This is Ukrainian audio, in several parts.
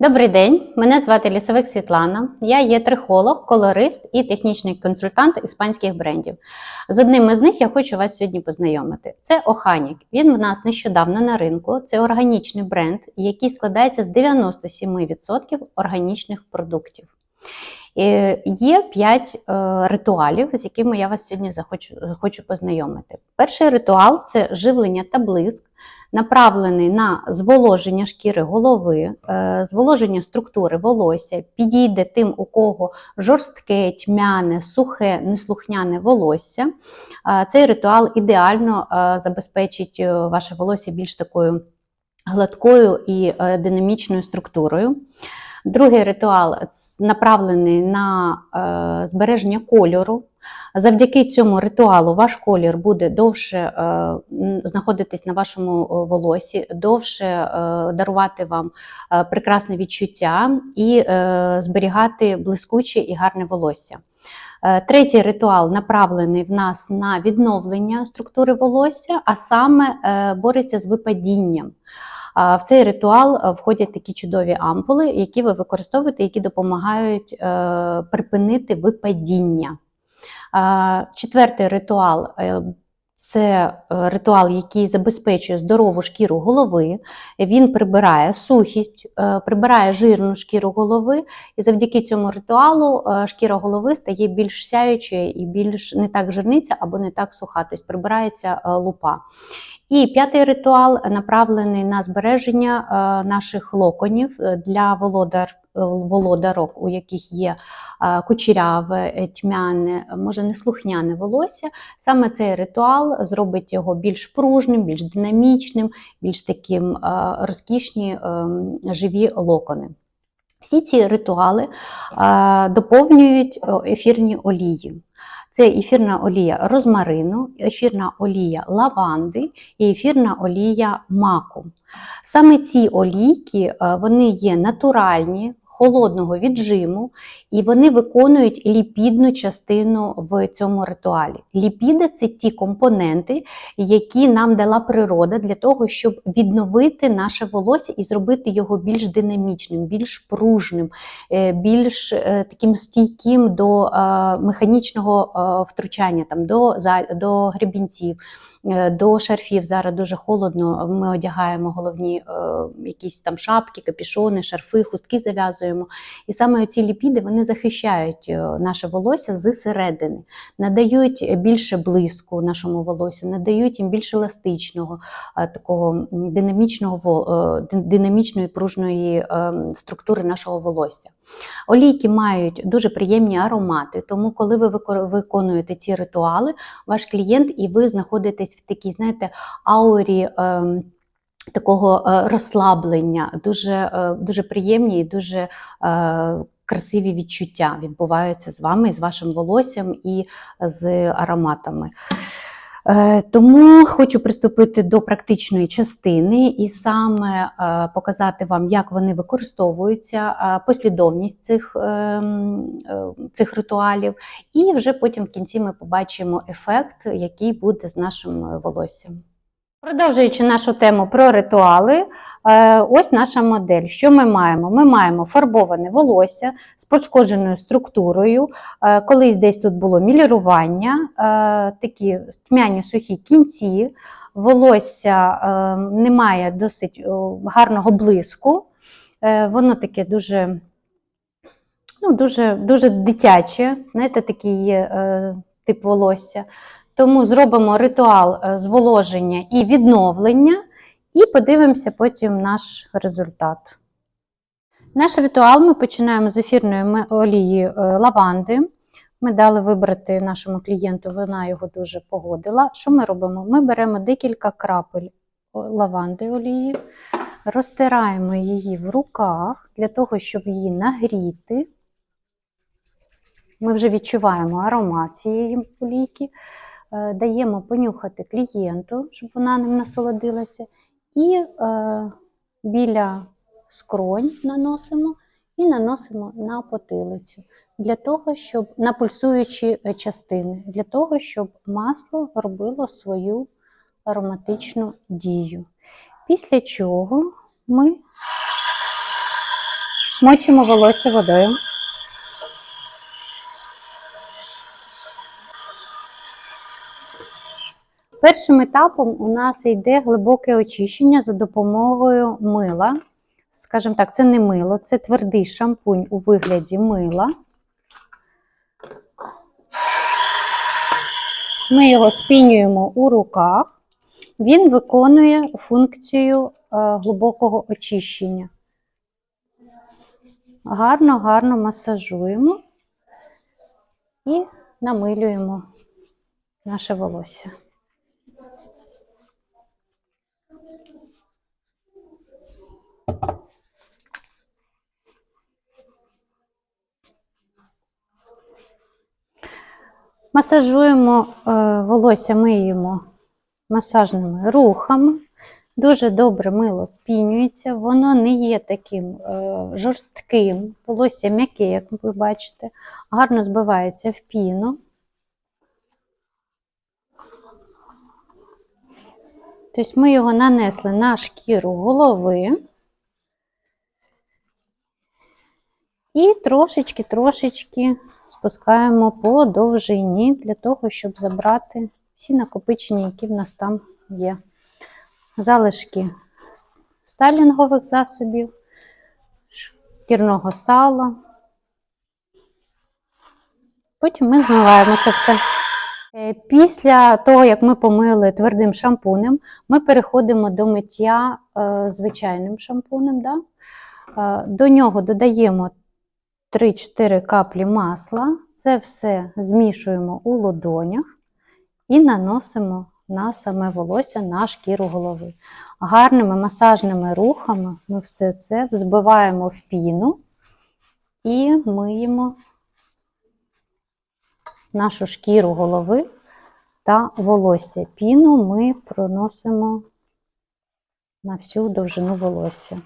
Добрий день, мене звати Лісовик Світлана. Я є трихолог, колорист і технічний консультант іспанських брендів. З одним із них я хочу вас сьогодні познайомити. Це Оханік. Він в нас нещодавно на ринку. Це органічний бренд, який складається з 97% органічних продуктів. Е, Є 5 ритуалів, з якими я вас сьогодні захочу, хочу познайомити. Перший ритуал це живлення та блиск, направлений на зволоження шкіри голови, е, зволоження структури волосся, підійде тим, у кого жорстке, тьмяне, сухе, неслухняне волосся. Е, Цей ритуал ідеально е, забезпечить е, ваше волосся більш такою гладкою і е, динамічною структурою. Другий ритуал направлений на е, збереження кольору. Завдяки цьому ритуалу ваш колір буде довше е, знаходитись на вашому е, волосі, довше дарувати вам прекрасне відчуття і зберігати блискуче і гарне волосся. Третій ритуал направлений в нас на відновлення структури волосся, а саме бореться з випадінням. В цей ритуал е, входять такі чудові ампули, які ви використовуєте, які допомагають е, припинити випадіння. Четвертий ритуал е, це ритуал, який забезпечує здорову шкіру голови. Він прибирає сухість, прибирає жирну шкіру голови, і завдяки цьому ритуалу шкіра голови стає більш сяючою і більш не так жирниця або не так суха, тобто прибирається лупа. І п'ятий ритуал направлений на збереження е, наших локонів е, для володар, е, володарок, у яких є кучеряве, тьмяне, може неслухняне волосся. Саме цей ритуал зробить його більш пружним, більш динамічним, більш таким розкішні живі локони. Всі ці ритуали доповнюють ефірні олії. Це ефірна олія розмарину, ефірна олія лаванди і ефірна олія маку. Саме ці олійки е, вони є натуральні, холодного віджиму, і вони виконують ліпідну частину в цьому ритуалі. Ліпіди це ті компоненти, які нам дала природа для того, щоб відновити наше волосся і зробити його більш динамічним, більш пружним, е, більш е, таким стійким до е, механічного втручання, там, до, до гребінців. Е, До шарфів зараз дуже холодно. Ми одягаємо головні е, якісь там шапки, капішони, шарфи, хустки зав'язуємо. І саме ці ліпіди вони захищають е, наше волосся зсередини, надають більше блиску нашому волосю, надають їм більш еластичного, такого динамічного динамічної пружної е, структури нашого волосся. Олійки мають дуже приємні аромати, тому коли ви виконуєте ці ритуали, ваш клієнт і ви знаходитесь в такій, знаєте, аурі. ем, Такого е, розслаблення, дуже, е, дуже приємні і дуже е, красиві відчуття відбуваються з вами, з вашим волоссям і з ароматами. Е, Тому хочу приступити до практичної частини і саме е, показати вам, як вони використовуються, е, послідовність цих, е, м, е, цих ритуалів, і вже потім в кінці ми побачимо ефект, який буде з нашим волоссям. Продовжуючи нашу тему про ритуали, е, ось наша модель. Що ми маємо? Ми маємо фарбоване волосся з пошкодженою структурою. Е, Колись десь тут було мілірування, е, такі тьмяні сухі кінці, волосся не має досить гарного блиску. Воно таке дуже, ну, дуже, дуже дитяче, знаєте, такий тип волосся. Тому зробимо ритуал е, зволоження і відновлення, і подивимося потім наш результат. Наш ритуал ми починаємо з ефірної олії е, лаванди. Ми дали вибрати нашому клієнту, вона його дуже погодила. Що ми робимо? Ми беремо декілька крапель лаванди олії, розтираємо її в руках для того, щоб її нагріти. Ми вже відчуваємо аромат цієї олійки. Е, даємо понюхати клієнту, щоб вона ним насолодилася. І е, біля скронь наносимо і наносимо на потилицю для того, щоб на пульсуючі е, частини, для того, щоб масло робило свою ароматичну дію. Після чого ми Мочимо волосся водою. Першим етапом у нас йде глибоке очищення за допомогою мила. Скажімо так, це не мило, це твердий шампунь у вигляді мила. Ми його спінюємо у руках. Він виконує функцію е, глибокого очищення. Гарно, гарно масажуємо і намилюємо наше волосся. Масажуємо е, волосся, миємо масажними рухами. Дуже добре мило спінюється, воно не є таким е, жорстким, волосся м'яке, як ви бачите, гарно збивається в піну. Тобто ми його нанесли на шкіру голови. І трошечки-трошечки спускаємо по довжині для того, щоб забрати всі накопичення, які в нас там є. Залишки сталінгових засобів, шкірного сала. Потім ми змиваємо це все. Е, Після того, як ми помили твердим шампунем, ми переходимо до миття е, звичайним шампунем. Да? Е, До нього додаємо 3-4 каплі масла. Це все змішуємо у ладонях і наносимо на саме волосся на шкіру голови. Гарними масажними рухами ми все це взбиваємо в піну і миємо нашу шкіру голови та волосся. Піну ми проносимо на всю довжину волосся.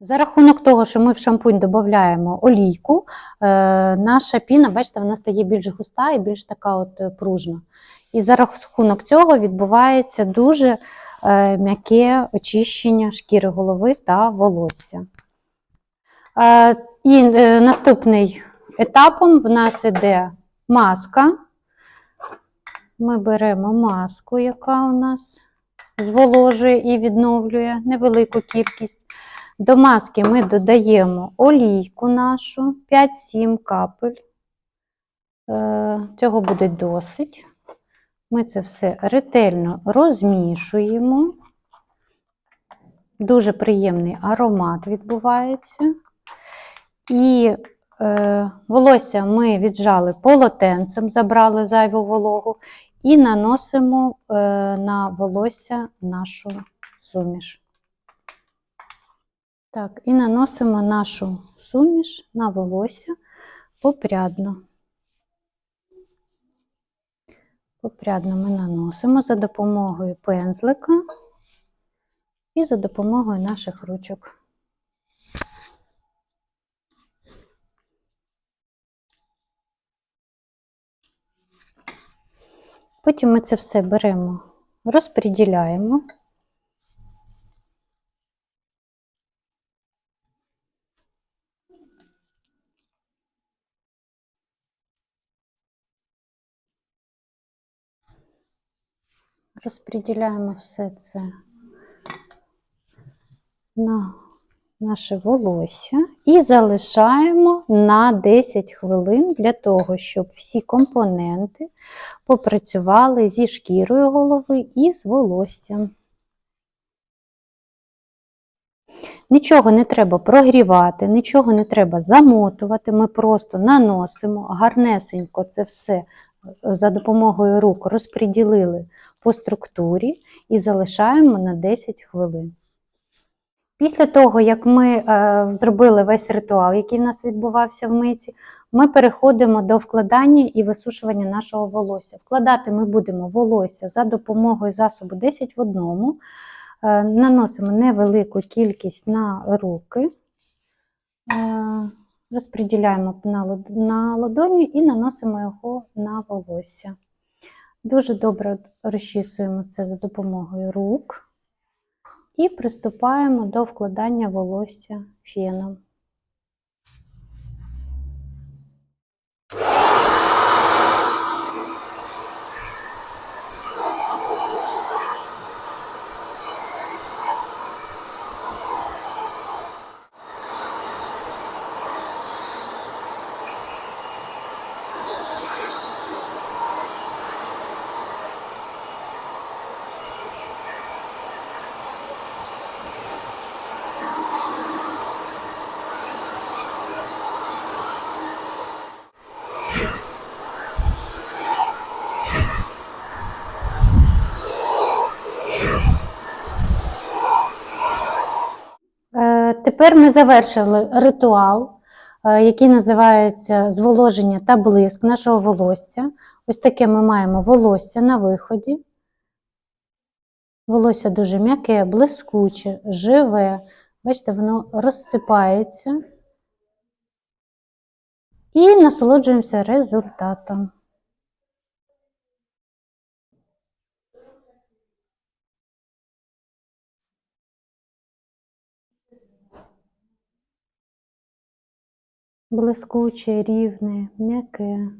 За рахунок того, що ми в шампунь додаємо олійку, е, наша піна, бачите, вона стає більш густа і більш така от е, пружна. І за рахунок цього відбувається дуже е, м'яке очищення шкіри голови та волосся. І наступний етапом в нас іде маска. Ми беремо маску, яка у нас зволожує і відновлює невелику кількість. До маски ми додаємо олійку нашу 5-7 капель. Е, Цього буде досить. Ми це все ретельно розмішуємо. Дуже приємний аромат відбувається. І е, волосся ми віджали полотенцем, забрали зайву вологу, і наносимо е, на волосся нашу суміш. Так, і наносимо нашу суміш на волосся попрядно. Попрядно ми наносимо за допомогою пензлика і за допомогою наших ручок. Потім ми це все беремо, розподіляємо. Розподіляємо все це на наше волосся і залишаємо на 10 хвилин для того, щоб всі компоненти попрацювали зі шкірою голови і з волоссям. Нічого не треба прогрівати, нічого не треба замотувати. Ми просто наносимо гарнесенько це все за допомогою рук розподілили по структурі і залишаємо на 10 хвилин. Після того, як ми е, зробили весь ритуал, який в нас відбувався в миці, ми переходимо до вкладання і висушування нашого волосся. Вкладати ми будемо волосся за допомогою засобу 10 в одному. Е, наносимо невелику кількість на руки, е, розподіляємо на, лад- на ладоні і наносимо його на волосся. Дуже добре розчісуємо це за допомогою рук І приступаємо до вкладання волосся феном. Е, Тепер ми завершили ритуал, е, який називається зволоження та блиск нашого волосся. Ось таке ми маємо волосся на виході. Волосся дуже м'яке, блискуче, живе. Бачите, воно розсипається. І насолоджуємося результатом. Блискуче, рівне, м'яке.